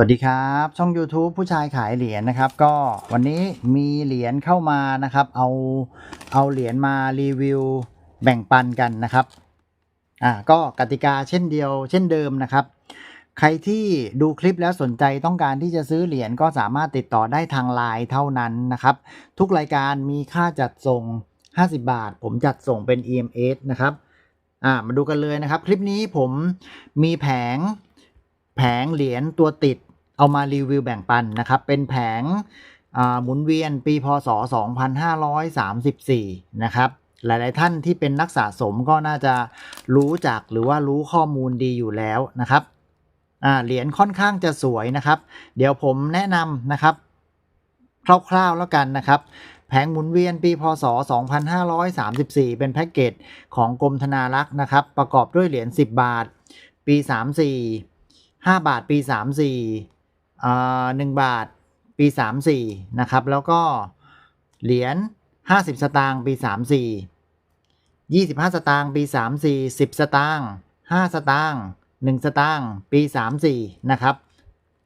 วัสดีครับ ช่อง YouTube ผู้ชายขายเหรียญนะครับ ก็วันนี้มีเหรียญเข้ามานะครับ เอาเอาเหรียญมารีวิวแบ่งปันกันนะครับอ่าก็กติกาเช่นเดียว เช่นเดิมนะครับ ใครที่ดูคลิปแล้วสนใจต้องการที่จะซื้อเหรียญก็สามารถติดต่อได้ทางไลน์เท่านั้นนะครับ ทุกรายการมีค่าจัดส่ง 50 บาท ผมจัดส่งเป็น EMS นะครับอ่ามาดูกันเลยนะครับ คลิปนี้ผมมีแผงแผงเหรียญตัวติด เอามารีวิวแบ่งปันนะครับ เป็นแผงหมุนเวียนปีพศ 2534 นะครับหลาย ๆ ท่านที่เป็นนักสะสมก็น่าจะรู้จักหรือว่ารู้ข้อมูลดีอยู่แล้วนะครับเหรียญค่อนข้างจะสวยนะครับ เดี๋ยวผมแนะนำนะครับ คร่าว ๆ แล้วกันนะครับ แผงหมุนเวียนปีพศ 2534 เป็นแพ็กเกจของกรมธนารักษ์นะครับ ประกอบด้วยเหรียญ 10 บาท ปี 34 5 บาท ปี 34 อ่า1บาทปี 34 นะครับ แล้วก็เหรียญ 50 สตางค์ปี 34 25 สตางค์ปี 34 10 สตางค์5สตางค์1สตางค์ปี 34 นะครับ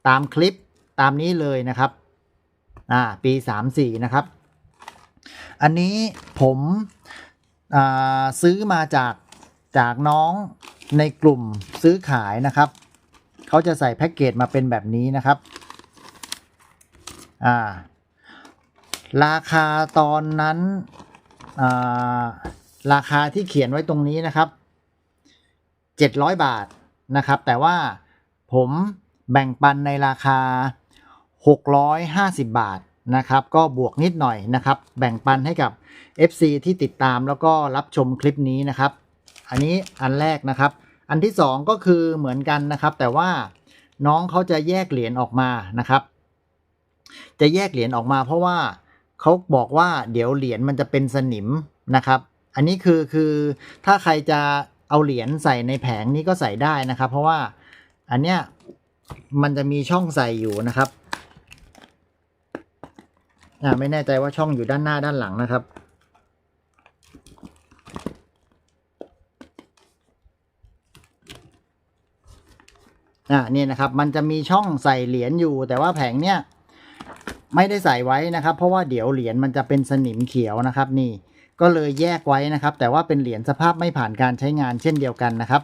ตามคลิปตามนี้เลยนะครับอ่าปี 34 นะครับ อันนี้ผมซื้อมาจากจากน้องในกลุ่มซื้อขายนะครับ เขาจะใส่แพ็กเกจมาเป็นแบบนี้นะครับ อ่า ราคาตอนนั้น อ่า ราคาที่เขียนไว้ตรงนี้นะครับ 700 บาทนะครับ แต่ว่าผมแบ่งปันในราคา 650 บาทนะครับ ก็บวกนิดหน่อยนะครับ แบ่งปันให้กับ FC ที่ติดตามแล้วก็รับชมคลิปนี้นะครับ อันนี้อันแรกนะครับ อันที่สองก็คือเหมือนกันนะครับ แต่ว่าน้องเขาจะแยกเหรียญออกมานะครับ จะแยกเหรียญออกมา เพราะว่าเขาบอกว่าเดี๋ยวเหรียญมันจะเป็นสนิมนะครับ อันนี้คือคือถ้าใครจะเอาเหรียญใส่ในแผงนี้ก็ใส่ได้นะครับ เพราะว่าอันเนี้ยมันจะมีช่องใส่อยู่นะครับอ่าไม่แน่ใจว่าช่องอยู่ด้านหน้าด้านหลังนะครับ อ่านี่นะครับ มันจะมีช่องใส่เหรียญอยู่ แต่ว่าแผงเนี้ยไม่ได้ใส่ไว้นะครับ เพราะว่าเดี๋ยวเหรียญมันจะเป็นสนิมเขียวนะครับ นี่ก็เลยแยกไว้นะครับ แต่ว่าเป็นเหรียญสภาพไม่ผ่านการใช้งานเช่นเดียวกันนะครับ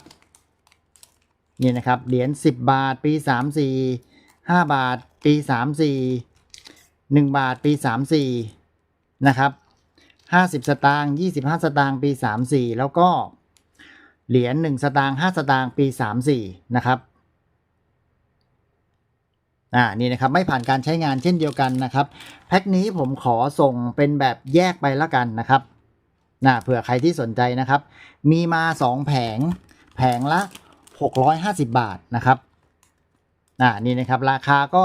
นี่นะครับเหรียญ10 บาท ปี 34 5 บาท ปี 34 1 บาท ปี 34 นะครับ 50 สตางค์25 สตางค์ปี 34 แล้วก็เหรียญ1สตางค์5สตางค์ปี 34 นะครับ อ่านี่นะครับไม่ผ่านการใช้งานเช่นเดียวกันนะครับ แพ็คนี้ผมขอส่งเป็นแบบแยกไปละกันนะครับนะเผื่อใครที่สนใจนะครับ มีมา 2 แผง แผงละ 650 บาทนะครับอ่านี่นะครับราคาก็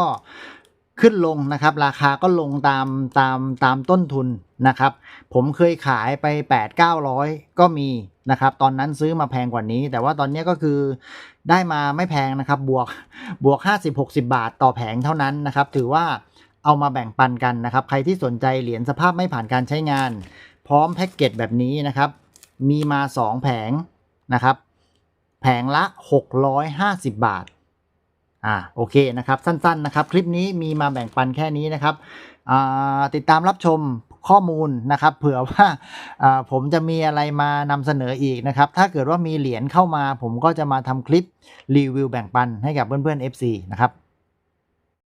ขึ้นลงนะครับ ราคาก็ลงตามตามตามต้นทุนนะครับ ผมเคยขายไป 8 900 ก็มี นะครับ ตอนนั้นซื้อมาแพงกว่านี้ แต่ว่าตอนนี้ก็คือได้มาไม่แพงนะครับ บวกบวก 50-60 บาทต่อแผงเท่านั้นนะครับ ถือว่าเอามาแบ่งปันกันนะครับ ใครที่สนใจเหรียญสภาพไม่ผ่านการใช้งาน พร้อมแพ็กเกจแบบนี้นะครับ มีมา 2 แผงนะครับ แผงละ 650 บาท อ่าโอเคนะครับสั้นๆนะครับคลิปนี้มีมาแบ่งปันแค่นี้นะครับติดตามรับชมข้อมูลนะครับเผื่อว่าอ่าผมจะมีอะไรมานำเสนออีกนะครับ ถ้าเกิดว่ามีเหรียญเข้ามา ผมก็จะมาทำคลิปรีวิวแบ่งปันให้กับเพื่อนๆ FC นะครับ